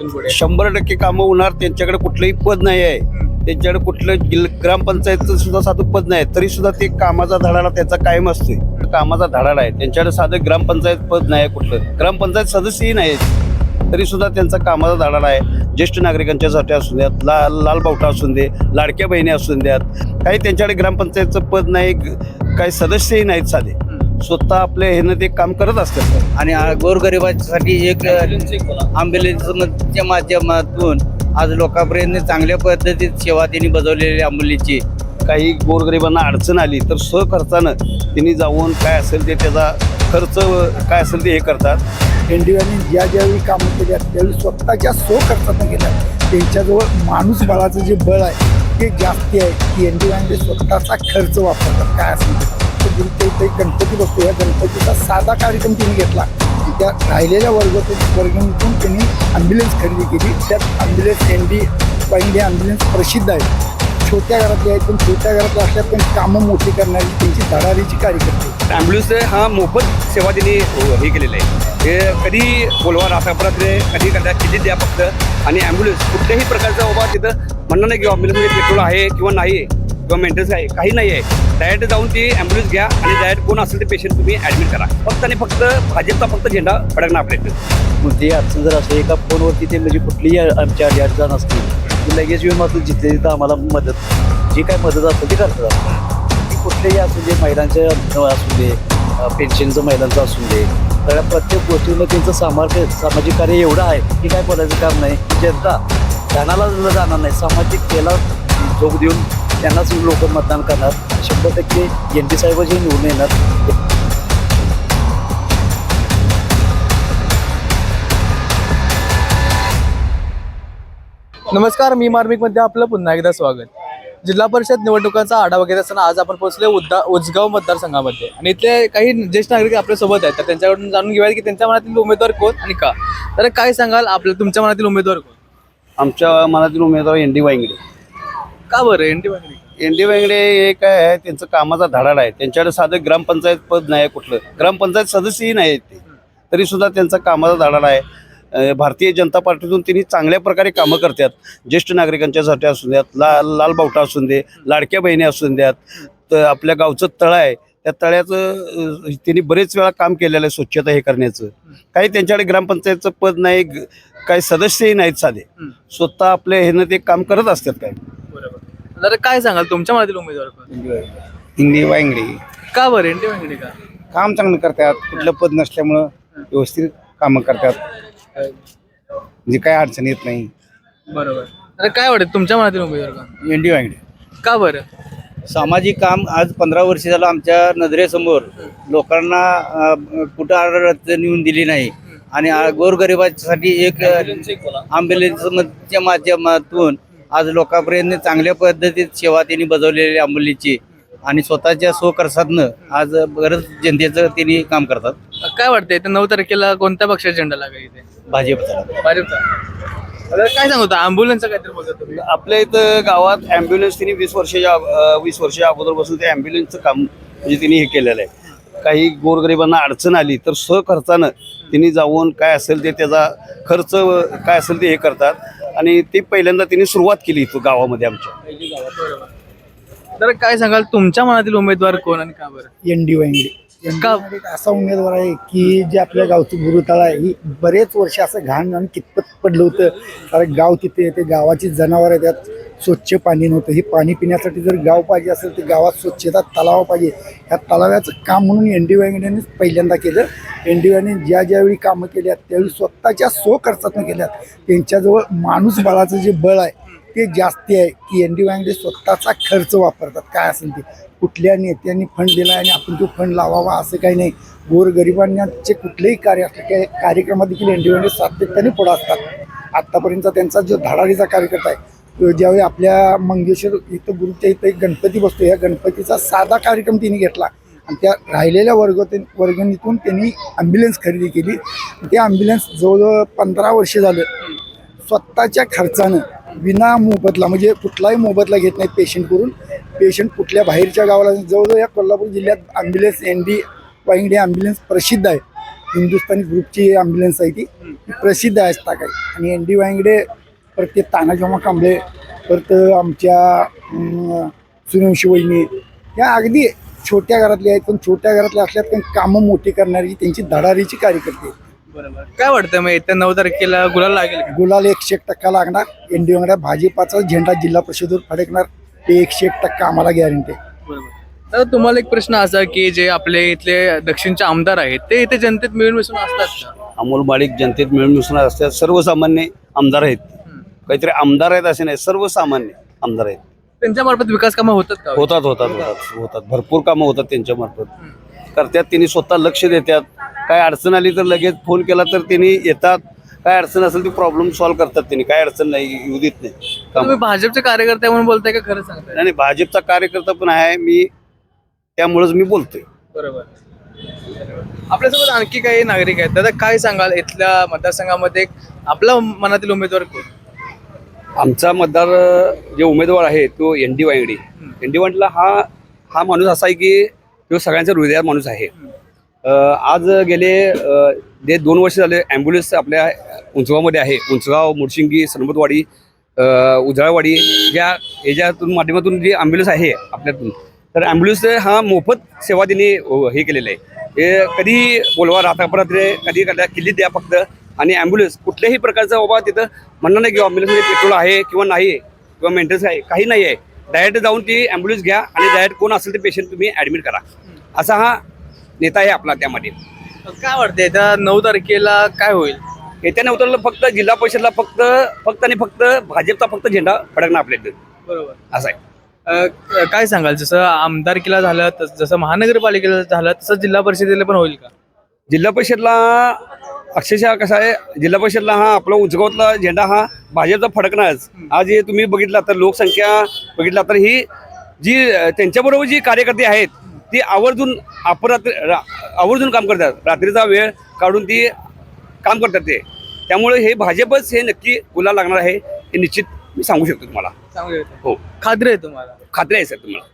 शंभर टक्के कामं होणार त्यांच्याकडे कुठलंही पद नाही आहे. त्यांच्याकडे कुठलं जिल- ग्रामपंचायतचं सुद्धा साधं पद नाही तरी सुद्धा ते कामाचा धडाडा त्यांचा कायम असतोय. कामाचा धडाडा आहे. त्यांच्याकडे साधं ग्रामपंचायत पद नाही आहे कुठलं. ग्रामपंचायत सदस्यही नाही तरी सुद्धा त्यांचा कामाचा धडाडा आहे. ज्येष्ठ नागरिकांच्यासाठी असू द्यात ला लाल बावटा असून दे लाडक्या बहिणी असून द्यात काही त्यांच्याकडे ग्रामपंचायतचं पद नाही काही सदस्यही नाहीत साधे. स्वतः आपल्या ह्यानं ते काम करत असतात. आणि गोरगरिबांसाठी एक ॲम्ब्युलन्सच्या माध्यमातून आज लोकांपर्यंत चांगल्या पद्धतीत सेवा त्यांनी बजावलेली ॲम्ब्युलन्सची काही गोरगरिबांना अडचण आली तर सहखर्चानं त्यांनी जाऊन काय असेल ते त्याचा खर्च काय असेल ते हे करतात. एनडीओने ज्या ज्यावेळी कामं केली आहेत त्यावेळी स्वतःच्या सो केल्या. त्यांच्याजवळ माणूस बळाचं जे बळ आहे ते जास्ती आहे. की एनडीओने स्वतःचा खर्च वापरतात. काय असेल ते. ते गणपती बसतो. या गणपतीचा साधा कार्यक्रम त्यांनी घेतला. त्या राहिलेल्या वर्गातून वर्गातून त्यांनी ॲम्ब्युलन्स खरेदी केली. त्यात ॲम्ब्युलन्स एन डी पहिली ॲम्ब्युलन्स प्रसिद्ध आहे. छोट्या घरातले आहेत पण छोट्या घरातल्या असल्यात पण कामं मोठी करणारी त्यांची धडारीची कार्यकर्ते ॲम्ब्युलन्स हा मोफत सेवा त्यांनी हे केलेलं आहे. हे कधी बोलवा रासापरात कधी कदा किती द्या फक्त. आणि ॲम्ब्युलन्स कुठल्याही प्रकारचा बाबा तिथं म्हणणं नाही की ॲम्ब्युलन्समध्ये पेट्रोल आहे किंवा नाही. किंवा मेंटेनन्स आहे काही नाही आहे. डायरेक्ट जाऊन ती ॲम्ब्युलन्स घ्या आणि डायरेक्ट कोण असेल ते पेशंट तुम्ही ॲडमिट करा. फक्त आणि फक्त भाजपचा फक्त झेंडा फडकणार आपल्या इथं. कोणतीही अडचण जर असेल एका फोनवरती ते म्हणजे कुठलीही आमच्या अडी अडचण असतील ती लगेच येऊन मात्र जिथे तिथं आम्हाला मदत जी काय मदत असेल ती करतात ती कुठलेही असू दे महिलांच्या असू दे पेन्शनचं महिलांचं असू दे. सगळ्या प्रत्येक गोष्टीनं त्यांचं सामाजिक सामाजिक कार्य एवढं आहे की काय बोलायचं काम नाही. जनता धनाला जाणार नाही सामाजिक केला जोग देऊन त्यांनाच लोक मतदान करणार. शंभर टक्के एन पी साहेब जे निवडून येणार. नमस्कार मी मार्मिकमध्ये आपलं पुन्हा एकदा स्वागत. जिल्हा परिषद निवडणुकांचा आढावा घेत असताना आज आपण पोहोचले उद्दा उजगाव मतदारसंघामध्ये. आणि इथले काही ज्येष्ठ नागरिक आपल्यासोबत आहेत. तर त्यांच्याकडून जाणून घेऊया की त्यांच्या मनातील उमेदवार कोण आणि का? तर काय सांगाल आपल्या तुमच्या मनातील उमेदवार कोण? आमच्या मनातील उमेदवार एन डी वांगडे का बरं? N T Patil N D Wangde हे काय आहे त्यांचं कामाचा धडाडा आहे. त्यांच्याकडे साधं ग्रामपंचायत पद नाही आहे कुठलं. ग्रामपंचायत सदस्यही नाही आहेत ते. तरी सुद्धा त्यांचा कामाचा धडाडा आहे. अं, भारतीय जनता पार्टीतून त्यांनी चांगल्या प्रकारे कामं करतात. ज्येष्ठ नागरिकांच्यासाठी असून द्यात ला लाल बावटा असून दे लाडक्या बहिणी असून द्यात तर आपल्या गावचं तळं आहे. त्या तळ्याचं अं, त्यांनी बरेच वेळा काम केलेलं आहे स्वच्छता हे करण्याचं. काही त्यांच्याकडे ग्रामपंचायतचं पद नाही ग- काही सदस्यही नाहीत साधे. स्वतः आपल्या ह्यानं ते काम करत असतात काय? तर काय सांगाल? तुमच्या मनातील उमेदवार कोण? हिंदी वांगडी का बरं टी पाटील का? काम चांगलं करतात कुठलं पद नसल्यामुळं व्यवस्थित कामं करतात. म्हणजे काय अडचण येत नाही. बरोबर. तर काय वाटत तुमच्या मनातील उमेदवार कोण? एनडी वांगडी का बरं? सामाजिक काम आज पंधरा वर्ष झालं आमच्या नजरेसमोर. लोकांना अ, कुठं अडचण येऊन दिली नाही. आणि आ- गोरगरिबांसाठी एक ॲम्ब्युलन्सच्या माध्यमातून आज लोकांपर्यंत चांगल्या पद्धतीत सेवा त्यांनी बजावलेली अंबुलीची. आणि स्वतःच्या स्वखर्चातनं आज बरंच जनतेचं त्यांनी काम करतात. काय वाटतंय ते नऊ तारखेला कोणत्या पक्षाचा झेंडा लागेल इथे भाजपचा. भाजपचा. आता काय सांगतो अँब्युलन्सचं काहीतरी बोलतो तुम्ही. आपल्या इथं गावात ॲम्ब्युलन्स तिने वीस वर्षाच्या अं, वीस वर्षाच्या अगोदरपासून ते ॲम्ब्युलन्सचं काम म्हणजे तिने हे केलेलं आहे. काही गोरगरिबांना अडचण आली तर सहखर्चानं तिने जाऊन काय असेल ते त्याचा खर्च काय असेल ते हे करतात. आणि ते पहिल्यांदा तिने सुरुवात केली इथं गावामध्ये आमच्या. तर काय सांगाल तुमच्या मनातील उमेदवार कोण आणि का बरं? एन डी वांगडे असा उमेदवार आहे की जे आपल्या गावचं गुरुतळ आहे. ही बरेच वर्ष असं घाण आणि कितपत पडलं होतं. कारण गाव तिथे येते गावाची जनावर आहे त्यात स्वच्छ पाणी नव्हतं. हे पाणी पिण्यासाठी जर गाव पाहिजे असेल तर गावात स्वच्छता तलाव पाहिजे. ह्या तलावाचं काम म्हणून एन डी वांगड्यानेच पहिल्यांदा केलं. एन डी वायने ज्या ज्यावेळी कामं केली आहेत त्यावेळी स्वतःच्या स्व खर्चातून केल्यात त्यांच्याजवळ माणूस बळाचं जे बळ आहे ते जास्ती आहे की एन डी वांगडे स्वतःचा खर्च वापरतात. काय असेल ते. कुठल्या नेत्यांनी फंड दिला आणि आपण तो फंड लावावा असं काही नाही. गोरगरिबांचे कुठलेही कार्य असले काही कार्यक्रमात देखील एन डी सातत्याने पुढं असतात. आत्तापर्यंतचा त्यांचा जो धडाडीचा कार्यकर्ता आहे तो ज्यावेळी आपल्या मंगेश्वर इथं गुरुच्या इथं एक गणपती बसतो या गणपतीचा साधा कार्यक्रम तिने घेतला. आणि त्या राहिलेल्या वर्ग वर्गणीतून त्यांनी ॲम्ब्युलन्स खरेदी केली. ते ॲम्ब्युलन्स जवळजवळ पंधरा वर्ष झालं. स्वतःच्या खर्चानं विना मोबदला म्हणजे कुठलाही मोबदला घेत नाही पेशंट करून पेशंट कुठल्या बाहेरच्या गावाला जवळजवळ या कोल्हापूर जिल्ह्यात ambulance N D Waingade ambulance प्रसिद्ध आहे. हिंदुस्थानी ग्रुपची ॲम्ब्युलन्स आहे ती. प्रसिद्ध आहे टाक आहे. आणि एन डी वांगडे परत ते तानाजीमा कांबळे परत आमच्या सूर्यवंशी वहिनी. या अगदी छोट्या घरातल्या आहेत पण छोट्या घरातल्या असल्यात पण कामं मोठी करणारी त्यांची धडारीची कार्यकर्ते. बरोबर. काय वाटतं मग येत्या नऊ तारखेला गुलाल लागेल गुलाल एकशे एक टक्का लागणार. एन डी वांगडा भाजपाचा झेंडा जिल्हा परिषदेवर फडकणार. ते एकशे एक टक्का आम्हाला गॅरंटी आहे. बरोबर. तर तुम्हाला एक प्रश्न असा की जे आपले इथले दक्षिणचे आमदार आहेत ते इथे जनतेत मिळून मिसळून असतात का? अमोल माळिक जनतेत मिळून मिसळून असतात. सर्वसामान्य आमदार आहेत. काहीतरी आमदार आहेत असे नाही सर्वसामान्य आमदार आहेत. त्यांच्या मार्फत विकास कामं होतात का? होतात होतात होतात होतात. भरपूर कामं होतात त्यांच्या मार्फत करतात त्यांनी स्वतः लक्ष देतात. काय अडचण आली तर लगेच फोन केला तर त्यांनी येतात. काय अडचण असेल ती प्रॉब्लेम सॉल्व्ह करतात त्यांनी. काय अडचण नाही येऊ देत नाही. काम. तुम्ही भाजपचे कार्यकर्ते म्हणून बोलताय का खरं सांगताय? आणि भाजपचा कार्यकर्ता पण आहे मी त्यामुळेच मी बोलतोय. बरोबर. आपल्यासोबत आणखी काही नागरिक आहेत. दादा काय सांगाल? इथल्या मतदारसंघामध्ये आपला मनातील उमेदवार कोण? आमचा मतदार जे उमेदवार आहे तो N D Wayangadi N D वायंगडीला हा हा माणूस असा आहे की तो सगळ्यांचा हृदयात माणूस आहे. अं, आज गेले अं, जे दोन वर्ष झाले ॲम्ब्युलन्स आपल्या उंचगावमध्ये आहे. उंचगाव मुडशिंगी सरमतवाडी उजळावाडी या याच्यातून माध्यमातून जी ॲम्ब्युलन्स आहे आपल्यातून. तर ॲम्ब्युलन्स हा मोफत सेवा त्यांनी हे केलेलं आहे. हे कधी बोलवा राहता कधी कधी किल्ली द्या फक्त. आणि ॲम्ब्युलन्स कुठल्याही प्रकारचा बाबा तिथं म्हणणं नाही की ॲम्ब्युलन्समध्ये पेट्रोल आहे किंवा नाही किंवा मेंटेनन्स आहे काही नाही आहे. डायरेक्ट जाऊन ती ॲम्ब्युलन्स घ्या आणि डायरेक्ट कोण असेल ते पेशंट तुम्ही ॲडमिट करा. असा हा नेता आहे आपला त्यामध्ये. काय वाटतं येत्या नऊ तारखेला काय होईल? येत्या नव्हतं फक्त जिल्हा परिषदला फक्त फक्त आणि फक्त भाजपचा फक्त झेंडा फडकणार आपल्या इथं. बरोबर. असं आहे. अ, काय सांगाल? जसं आमदारकीला झालं तस- जसं महानगरपालिकेला झालं तसं जिल्हा परिषदेला पण होईल का? जिल्हा परिषदला अक्षरशः कसं आहे जिल्हा परिषदला हा आपला उंचगावातला झेंडा हा भाजपचा फडकणारच. आज हे तुम्ही बघितला तर लोकसंख्या बघितला तर ही जी अं, त्यांच्याबरोबर जी कार्यकर्ते आहेत ती आवर्जून अपरात्र आवर्जून काम करतात. रात्रीचा वेळ काढून ती काम करतात ते. त्यामुळे हे भाजपच हे नक्की गुलाल लागणार आहे हे निश्चित मी सांगू शकतो तुम्हाला. चांगलं हो. खात्री आहे तुम्हाला? खात्री आहे सर तुम्हाला.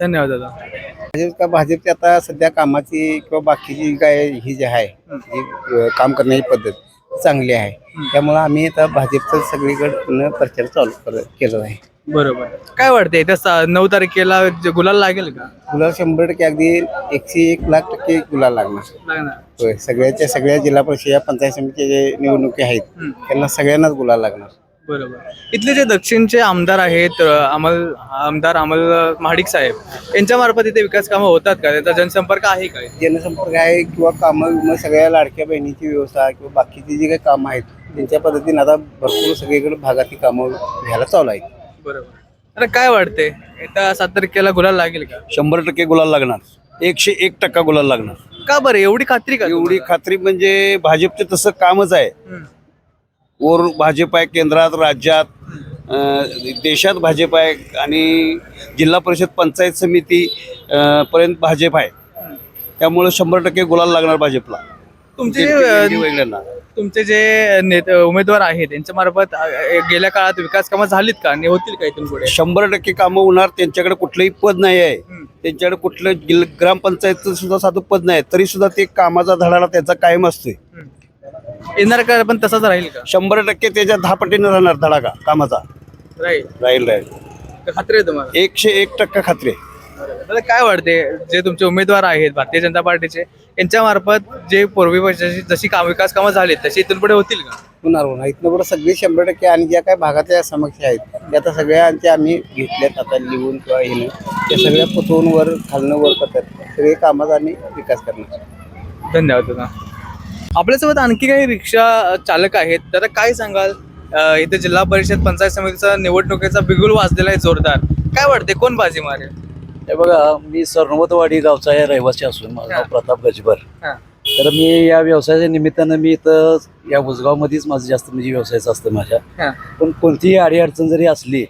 धन्यवाद दादा. भाजप का भाजपची आता सध्या कामाची किंवा बाकीची काय ही जी आहे जी काम करण्याची पद्धत चांगली आहे. त्यामुळे आम्ही आता भाजपचं सगळीकडे पुन्हा प्रचार चालू कर- केलेला आहे. बरोबर. काय वाटतं येत्या सा- नऊ तारखेला जे गुलाल लागेल का? गुलाल शंभर टक्के अगदी एकशे एक लाख टक्के गुलाल लागणार. लागणार. होय सगळ्याच्या सगळ्या जिल्हा परिषद या पंचायत समितीच्या जे निवडणुकी आहेत त्यांना सगळ्यांनाच गुलाल लागणार. बरोबर. इथले जे दक्षिणचे आमदार आहेत अ, अमल आमदार अमल महाडिक साहेब यांच्या मार्फत इथे विकास कामं होतात का? त्यांचा जनसंपर्क आहे का? जनसंपर्क आहे किंवा कामं विमं सगळ्या लाडक्या बहिणीची व्यवस्था किंवा बाकीची जी काही कामं आहेत त्यांच्या पद्धतीने आता भरपूर सगळीकडे भागातली कामं घ्यायला चालू आहेत. बरोबर. अरे काय वाटते येत्या सात तारखेला गुलाल लागेल का? शंभर टक्के गुलाल लागणार. एकशे एक टक्का गुलाल लागणार. का बरं? एवढी खात्री का एवढी खात्री म्हणजे भाजपचं तसं कामच आहे. हम्म. वर भाजप आहे केंद्रात राज्यात अं, देशात भाजप आहे आणि जिल्हा परिषद पंचायत समिती अं, पर्यंत भाजप आहे. त्यामुळे शंभर टक्के गुलाल लागणार भाजपला. तुमचे जे. तुमचे जे नेते उमेदवार आहेत त्यांच्या मार्फत गेल्या काळात विकास कामं झालीत का? आणि होतील का इथून पुढे? शंभर टक्के कामं होणार. त्यांच्याकडे कुठलंही पद नाही आहे. त्यांच्याकडे कुठलं ग्रामपंचायतचं सुद्धा साधं पद नाही तरी सुद्धा ते कामाचा धडाडा त्याचा कायम असतोय. येणार का? पण तसाच राहील का? शंभर टक्के त्याच्या दहा पटीने राहणार धडाका कामाचा. राहील. राहील राहील. खात्री आहे तुम्हाला? एकशे एक टक्का खात्री आहे. दादा काय वाटते? जे तुमचे उमेदवार आहेत भारतीय जनता पार्टीचे यांच्या मार्फत जे पूर्वी जशी जशी काम विकास कामं झाली तशी इथून पुढे होतील का? होणार होणार. इथनं पुढे सगळी शंभर टक्के आणि ज्या काही भागातल्या समस्या आहेत त्या आता सगळ्यांच्या आम्ही घेतल्यात आता लिहून किंवा हे त्या सगळ्या पुतवून वर खालनं वर करतात. सगळे कामाचा आम्ही विकास करणार. धन्यवाद दादा. आपल्यासोबत आणखी काही रिक्षा चालक आहेत. दादा काय सांगाल? अं, इथे जिल्हा परिषद पंचायत समितीचा निवडणुकीचा बिगुल वाजलेला आहे जोरदार. काय वाटते? कोण बाजी मारेल? हे बघा मी सरनोमतवाडी गावचा आहे रहिवासी असून माझं नाव. प्रताप गजबर. तर मी या व्यवसायाच्या निमित्तानं मी इथं या उजगावमध्येच माझं जास्त म्हणजे व्यवसायाचं असतं माझ्या हा. पण कोणतीही अडीअडचण जरी असली.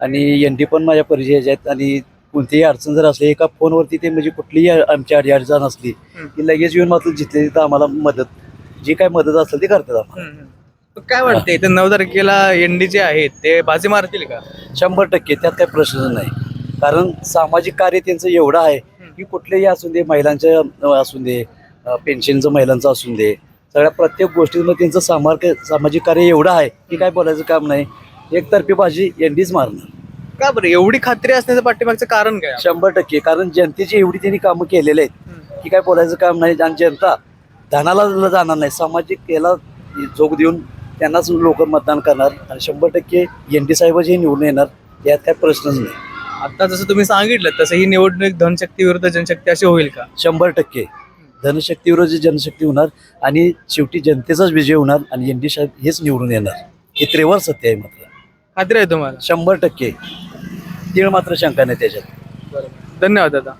आणि एन डी पण माझ्या परिचयाचे आहेत आणि कोणतीही अडचण जर असली एका फोनवरती ते म्हणजे कुठलीही आमची अडीअडचण असली हम्म. की लगेच येऊन मात्र जिथले तिथं आम्हाला मदत जी काय मदत असेल ती करतात आम्हाला. काय वाटते इथे नऊ तारखेला एनडी जे आहेत ते बाजी मारतील का शंभर टक्के त्यात काही प्रश्न नाही कारण सामाजिक कार्य त्यांचं एवढं आहे की कुठलेही असू दे महिलांचं असू दे पेन्शनचं महिलांचं असून दे सगळ्या प्रत्येक गोष्टींमध्ये त्यांचं सामार सामाजिक कार्य एवढं आहे की काय बोलायचं काम नाही. एकतर्फी बाजी एनडीच मारणार. का बरं? एवढी खात्री असण्याचं पाठीमागचं कारण काय? शंभर टक्के. कारण जनतेची एवढी त्यांनी कामं केलेले आहेत की काय बोलायचं काम नाही. आणि जनता धनाला जाणार नाही. सामाजिक याला जोग देऊन त्यांनाच लोक मतदान करणार. आणि शंभर टक्के एन डी साहेबच हे निवडून येणार. यात काय प्रश्नच नाही. आता जसं तुम्ही सांगितलं तसं ही निवडणूक धनशक्ती विरुद्ध जनशक्ती अशी होईल का? शंभर टक्के. धनशक्ती विरोधी जनशक्ती होणार आणि शेवटी जनतेचाच विजय होणार आणि एन डी साहेब हेच निवडून येणार. हे त्रेवर सत्य आहे मात्र. खात्री आहे तुम्हाला? शंभर टक्के. तीळ मात्र शंका नाही त्याच्यात. धन्यवाद दादा.